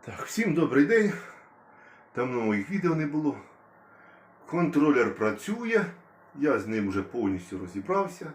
Так, всім добрий день. Давно моїх відео не було. Контролер працює. Я з ним вже повністю розібрався.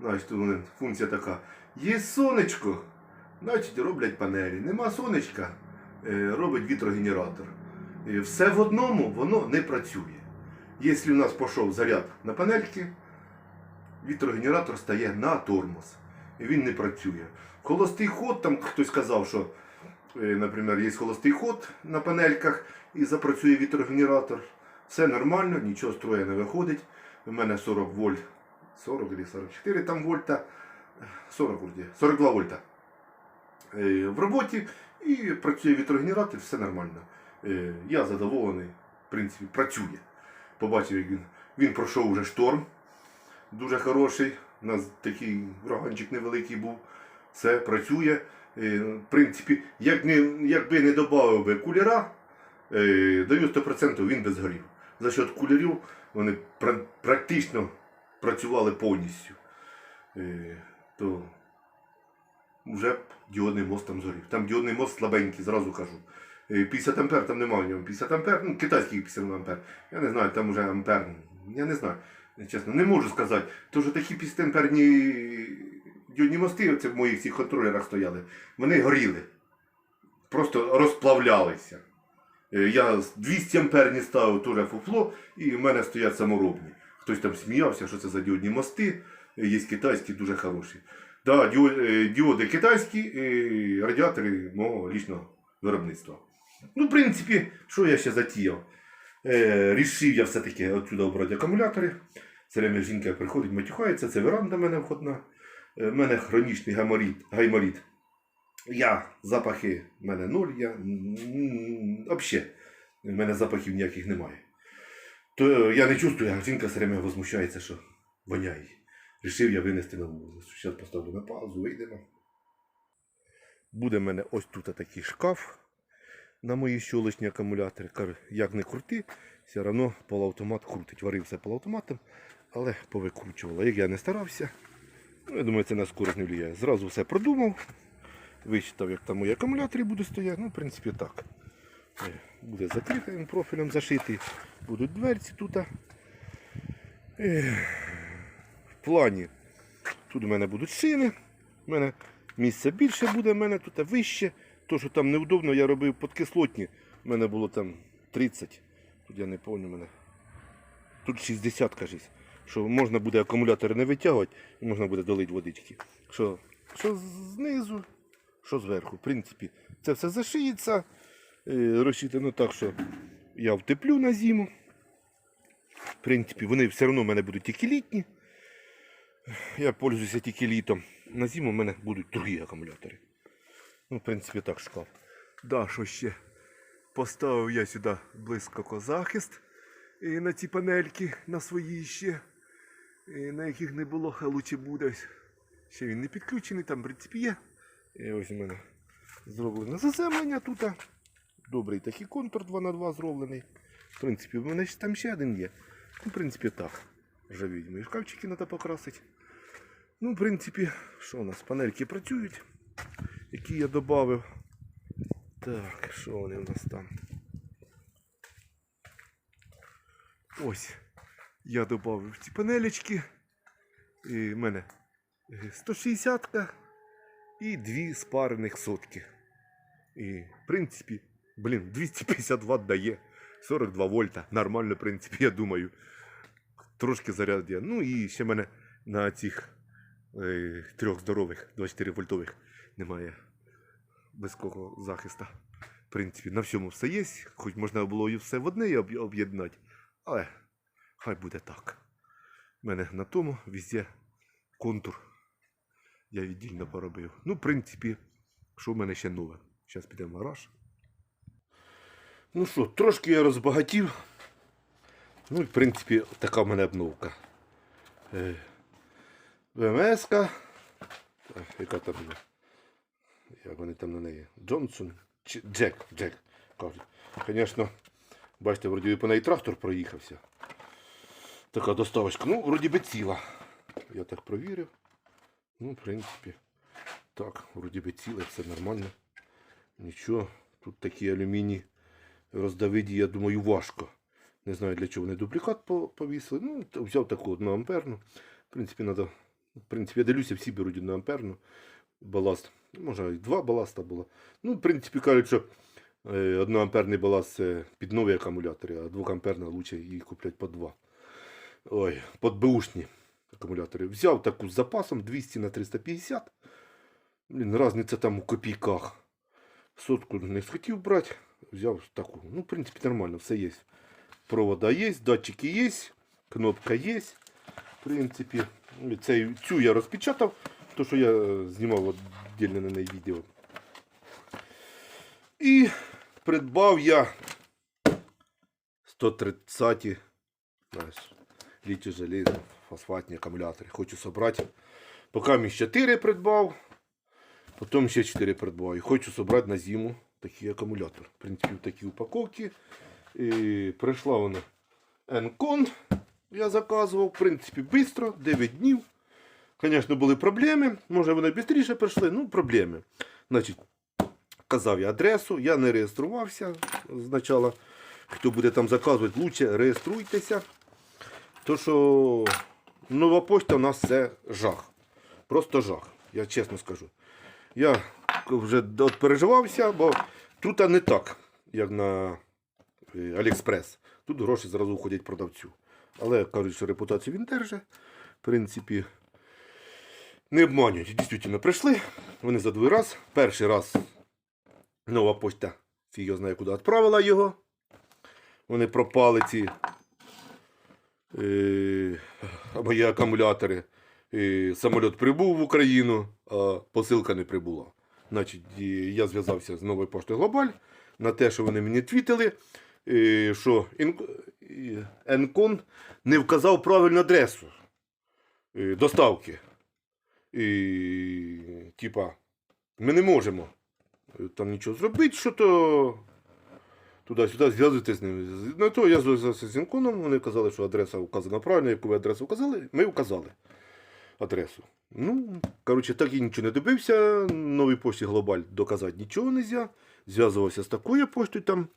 Значить, функція така. Є сонечко, значить роблять панелі. Нема сонечка, е, робить вітрогенератор. Е, Все в одному воно не працює. Якщо у нас пішов заряд на панельки, вітрогенератор стає на тормоз. І він не працює. Холостий ход, там хтось сказав, що Наприклад, є холостий ход на панельках і запрацює вітрогенератор. Все нормально, нічого з строя не виходить. У мене 40 вольт, 40 чи 44 там вольта, 40 вроді, 42 вольта е, в роботі і працює вітрогенератор, все нормально. Е, Я задоволений, в принципі, працює. Побачив, як він, він пройшов вже шторм, дуже хороший. У нас такий ураганчик невеликий був. Все працює. Е, В принципі, як не, якби не додав би кулера, е, даю 100% він би згорів. За счет кулерів вони пра- практично працювали повністю. Е, То вже б діодний мост там згорів. Там діодний мост слабенький, зразу кажу. Е, 50 ампер там немає в ньому. 50 ампер, ну китайський 50 ампер. Я не знаю, там вже ампер. Я не знаю. Чесно, не можу сказати. Тому що такі 50 амперні діодні мости, це в моїх цих контролерах стояли, вони горіли. Просто розплавлялися. Е, Я 200 амперні ставив теж фуфло, і в мене стоять саморобні. Хтось там сміявся, що це за діодні мости, Е, є китайські дуже хороші. Да, е, діоди китайські, і радіатори мого лічного виробництва. Ну, в принципі, що я ще затіяв? Е, рішив я все-таки отсюди обрати акумулятори. Время жінка приходить, матюхається, це веранда в мене входна. У мене хронічний гайморіт. гайморіт. Я запахи, в мене нуль, я взагалі, в мене запахів ніяких немає. То е, я не чувствую, а жінка все время возмущається, що воняє. Рішив я винести на вулицю. Зараз поставлю на паузу, вийдемо. Буде в мене ось тут такий шкаф на мої щолочні акумулятори. Кажу, як не крути, все одно полуавтомат крутить. Варив все полуавтоматом, але повикручувало. Як я не старався, ну, я думаю, це на скорость не впливає. Зразу все продумав. Вичитав, як там мої акумулятори будуть стояти. Ну, в принципі, так. Е, Буде закритим профілем зашитий. Будуть дверці тут. Е, В плані. Тут у мене будуть шини. У мене місця більше буде, в мене тут вище. То, що там неудобно, я робив подкислотні. У мене було там 30. Тут я не пам'ятаю мене. Тут 60, кажись. Що можна буде акумулятор не витягувати можна буде долити водички. Що, що знизу, що зверху. В принципі, це все зашиється. Е, Розчитано так, що я втеплю на зиму. В принципі, вони все одно в мене будуть тільки літні. Я пользуюся тільки літом. На зиму в мене будуть другі акумулятори. Ну, в принципі, так шкаф. Да, що ще? Поставив я сюди блискавкозахист і на ці панельки, на свої ще, на яких не було, а лучше буде. Ще він не підключений, там в принципі є. І ось у мене зроблене заземлення тут. Добрий такий контур 2 на 2 зроблений. В принципі, в мене там ще один є. Ну, в принципі, так. Вже. І шкафчики треба покрасити. Ну, в принципі, що у нас? Панельки працюють, які я додав. Так, що вони у нас там? Ось. Я додав ці панелечки. І в мене 160 і дві спарених сотки. І, в принципі, блін, 250 Вт дає. 42 вольта. Нормально, в принципі, я думаю. Трошки заряд є. Ну і ще в мене на цих е, трьох здорових 24 вольтових немає близького захисту. В принципі, на всьому все є. Хоч можна було і все в одне об'єднати. Але хай буде так. У мене на тому везде контур. Я віддільно поробив. Ну, в принципі, що в мене ще нове. Зараз підемо в гараж. Ну що, трошки я розбагатів. Ну, і, в принципі, така в мене обновка. Е, ВМС-ка. Яка там? Як вони там на неї? Джонсон? Джек, Джек. Звісно, бачите, вроді по неї трактор проїхався. Така доставочка. Ну, вроді би ціла. Я так провірив. Ну, в принципі, так, вроді би ціле, все нормально. Нічого Тут такі алюміній роздавиді, я думаю, важко. Не знаю, для чого вони дублікат по- повісили. Ну, взяв таку одну амперну. В принципі, надо, в принципі, я дивлюся, всі беруть одну амперну. Баласт. Може, і два баласта було. Ну, в принципі, кажуть, що е, одноамперний баласт це під нові акумулятори, а двохамперна лучше її куплять по два. Ой, під беушні акумулятори. Взяв таку з запасом 200 на 350. Блін, разниця там у копійках. Сотку не схотів брати, взяв таку. Ну, в принципі, нормально, все є. Провода є, датчики є, кнопка є. В принципі, цей, цю я розпечатав, то що я знімав віддільно на неї відео. І придбав я 130 знаєш, літій железні фосфатні акумулятори. Хочу собрати. Поки мені 4 придбав, потім ще 4 придбав. І хочу собрати на зиму такий акумулятор. В принципі, в такій упаковці. І прийшла вона Encon. Я заказував, в принципі, швидко, 9 днів. Звісно, були проблеми. Може вони швидше прийшли, ну проблеми. Значить, казав я адресу, я не реєструвався спочатку. Хто буде там заказувати, лучше реєструйтеся. То що нова почта у нас це жах. Просто жах. Я чесно скажу. Я вже переживався, бо тут не так, як на е, Аліекспрес. Тут гроші зразу ходять продавцю. Але кажуть, що репутацію він держить. В принципі, не обманюють. Дійсно, прийшли. Вони за другий раз. Перший раз нова почта фіг його знає, куди відправила його. Вони пропали ці мої акумулятори. Е, самоліт прибув в Україну, а посилка не прибула. Значить, я зв'язався з новою поштою Глобаль на те, що вони мені твітили, е, що е, Енкон не вказав правильну адресу е, доставки. І, типа, ми не можемо е, там нічого зробити, що то туди-сюди зв'язуйтесь з ними. На то я зв'язався з Інконом, вони казали, що адреса вказана правильно, яку ви адресу вказали, ми вказали адресу. Ну, коротше, так і нічого не добився. Новій пошті Глобаль доказати нічого не можна. Зв'язувався з такою поштою там.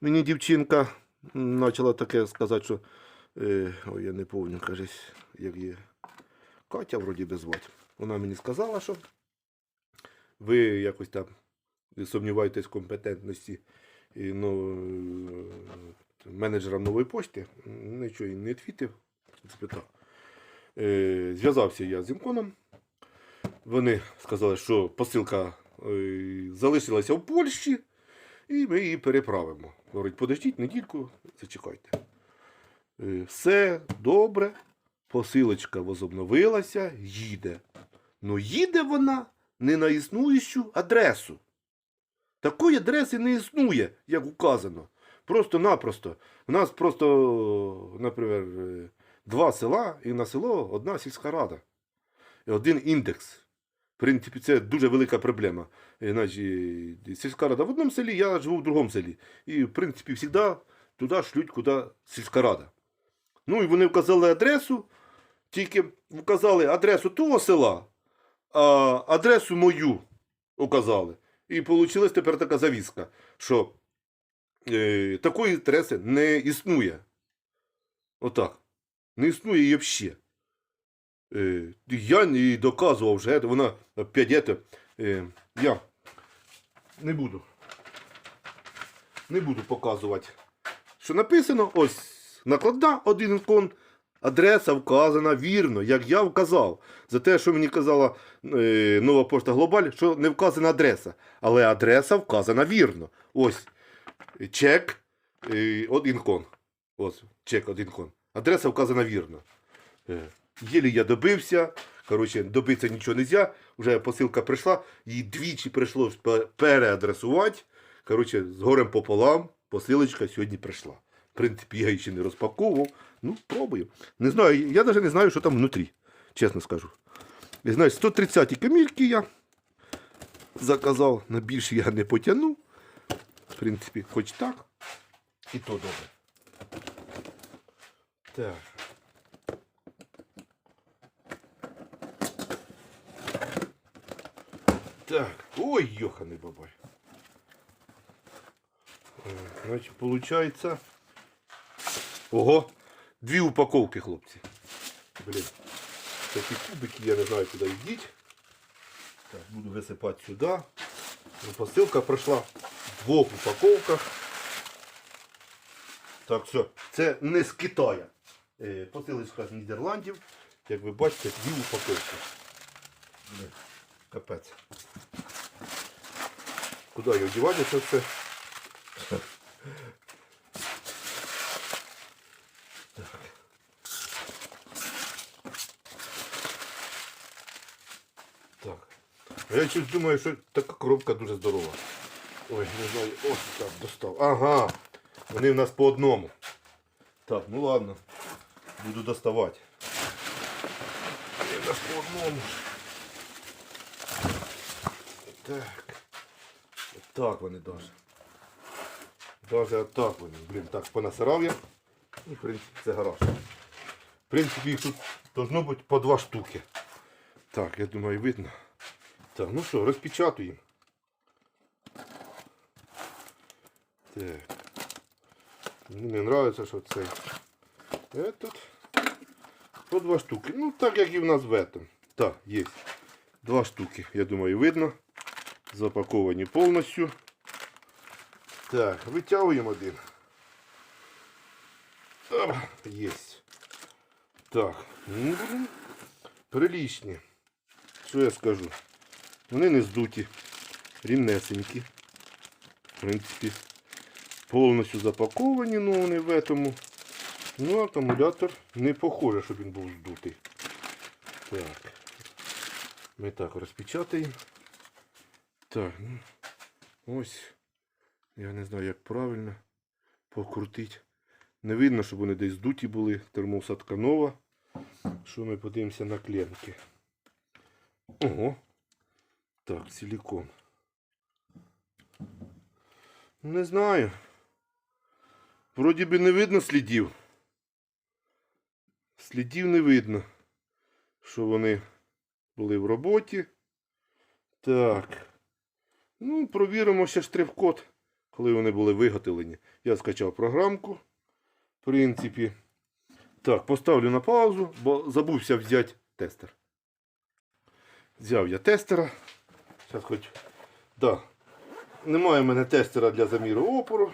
Мені дівчинка почала таке сказати, що. Е, ой, я не пам'ятаю, кажись, як є. Катя вроді би звати. Вона мені сказала, що ви якось там сумніваєтесь в компетентності ну, е, менеджера нової пошти. Нічого не твітив. Е, Зв'язався я з Імконом. Вони сказали, що посилка е, залишилася в Польщі, і ми її переправимо. Говорить, подождіть недільку, зачекайте. Все добре, посилочка возобновилася, їде. Ну їде вона не на існуючу адресу. Такої адреси не існує, як указано. Просто-напросто. У нас просто, наприклад, два села і на село одна сільська рада. І один індекс. В принципі, це дуже велика проблема. Е, Значить, сільська рада в одному селі, я живу в другому селі. І, в принципі, завжди туди шлють, куди сільська рада. Ну і вони вказали адресу, тільки вказали адресу того села, а адресу мою указали. І вийшла тепер така завіска, що е, такої адреси не існує. Отак. Не існує її взагалі. Е, я не доказував вже, вона опять е, я не буду. Не буду показувати. Що написано, ось накладна один ікон, адреса вказана вірно, як я вказав. За те, що мені казала е, нова пошта Глобаль, що не вказана адреса. Але адреса вказана вірно. Ось чек е, один кон. Ось чек один кон. Адреса вказана вірно. Е, Єлі я добився. Коротше, добитися нічого не можна. Вже посилка прийшла, їй двічі прийшлося переадресувати. Коротше, з горем пополам посилочка сьогодні прийшла. В принципі, я її ще не розпаковував. Ну, пробую. Не знаю, я навіть не знаю, що там внутрі, чесно скажу. І знаєш, 130 камільки я заказав, на більше я не потягну. В принципі, хоч так. І то добре. Так. Так. Ой, йоханий бабай. Значить, виходить. Ого! Дві упаковки, хлопці. Блін. Такі кубики, я не знаю, куди йдіть. Так, буду висипати сюди. Ну, Посилка пройшла в двох упаковках. Так, все. Це не з Китая. Е, Посилочка з Нідерландів. Як ви бачите, дві упаковки. Блін, Капець. Куди його дівати все? Так. Я щось думаю, що така коробка дуже здорова. Ой, не знаю. Ось так достав. Ага. Вони в нас по одному. Так, ну ладно. Буду доставати. Вони в нас по одному. Так. Так вони даже. Даже так вони. Блін, так понасирав я. Ну, в принципі, це гараж. В принципі, їх тут должно бути по два штуки. Так, я думаю, видно. Так, ну що, розпечатуємо. Так. Мені не подобається, що цей. Этот. По два штуки. Ну, так як і в нас в этом. Так, є. Два штуки, я думаю, видно. Запаковані повністю. Так, витягуємо один. Єсть. Так. Ну, прилічні. Що я скажу? Вони не здуті, рівнесенькі. В принципі, повністю запаковані, ну вони в этому. Ну, акумулятор не похоже, щоб він був здутий. Так. Ми так розпечатаємо. Так, ну, ось. Я не знаю, як правильно покрутити. Не видно, щоб вони десь здуті були. Термоусадка нова. Що ми подивимося на клемки. Ого. Так, силикон. Не знаю. Вроді би не видно слідів. Слідів не видно, що вони були в роботі. Так. Ну, провіримо ще штрих-код, коли вони були виготовлені. Я скачав програмку. В принципі. Так, поставлю на паузу, бо забувся взяти тестер. Взяв я тестера. Зараз хоч. Да. Немає в мене тестера для заміру опору.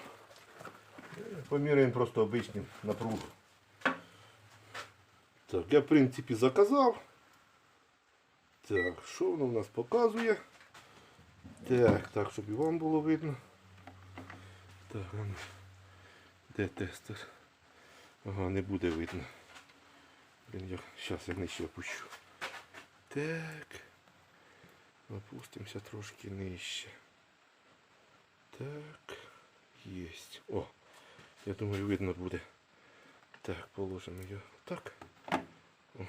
Поміряємо просто обичним напругу. Так, я в принципі заказав. Так, що воно в нас показує? Так, так, щоб і вам було видно. Так, ну, де тестер? Ага, не буде видно. Зараз я нижче опущу. Так. Опустимося трошки нижче. Так. Єсть. О, я думаю, видно буде. Так, положимо його так. О.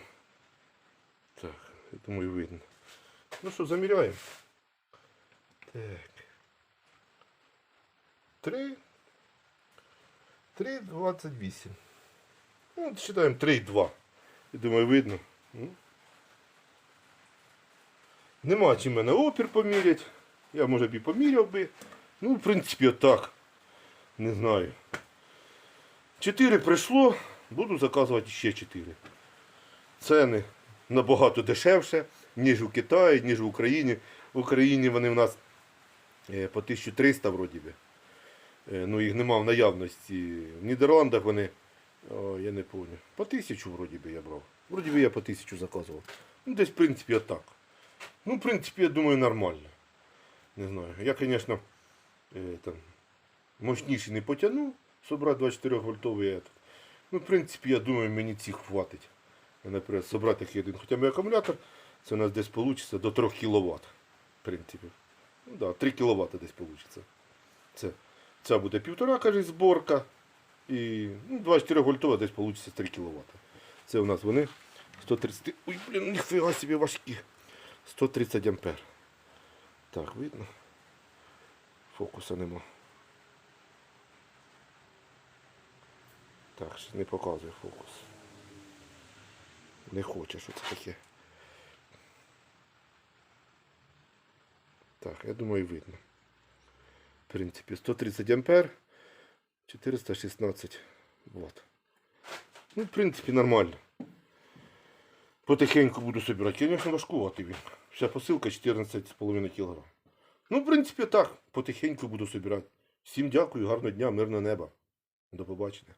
Так, я думаю, видно. Ну що, заміряємо. Так. Три. 3,28. Ну, от считаємо 3,2. Я думаю, видно. Ну. Нема чим мене опір поміряти. Я може б і поміряв би. Ну, в принципі, отак. Не знаю. 4 прийшло, буду заказувати ще 4. Ціни набагато дешевше, ніж у Китаї, ніж в Україні. В Україні вони в нас е, по 1300 вроді би. Е, Ну, їх нема в наявності. В Нідерландах вони, о, я не пам'ятаю, по 1000 вроді би я брав. Вроді би я по 1000 заказував. Ну, десь, в принципі, отак. Ну, в принципі, я думаю, нормально. Не знаю. Я, звісно, е, там, мощніший не потягну, собрати 24 вольтовий. Этот. Ну, в принципі, я думаю, мені цих хватить. Наприклад, собрати такий один. Хоча мій акумулятор, це у нас десь вийде до 3 кВт. В принципі. Ну да, 3 кВт десь вийде. Це, ця буде півтора, каже, зборка. І ну, 24 вольтова десь вийде 3 кВт. Це у нас вони 130. Ой, блін, ніфіга собі важкі. 130 ампер. Так, видно? Фокуса нема. Так, ще не показує фокус. Не хоче, що це таке. Так, я думаю, видно. В принципі, 130 ампер. 416 Вт. Ну, в принципі, нормально. Потихеньку буду собирати. Звісно, важкувати він. Вся посилка 14,5 кг. Ну, в принципі, так. Потихеньку буду собирати. Всім дякую, гарного дня, мирного неба. До побачення.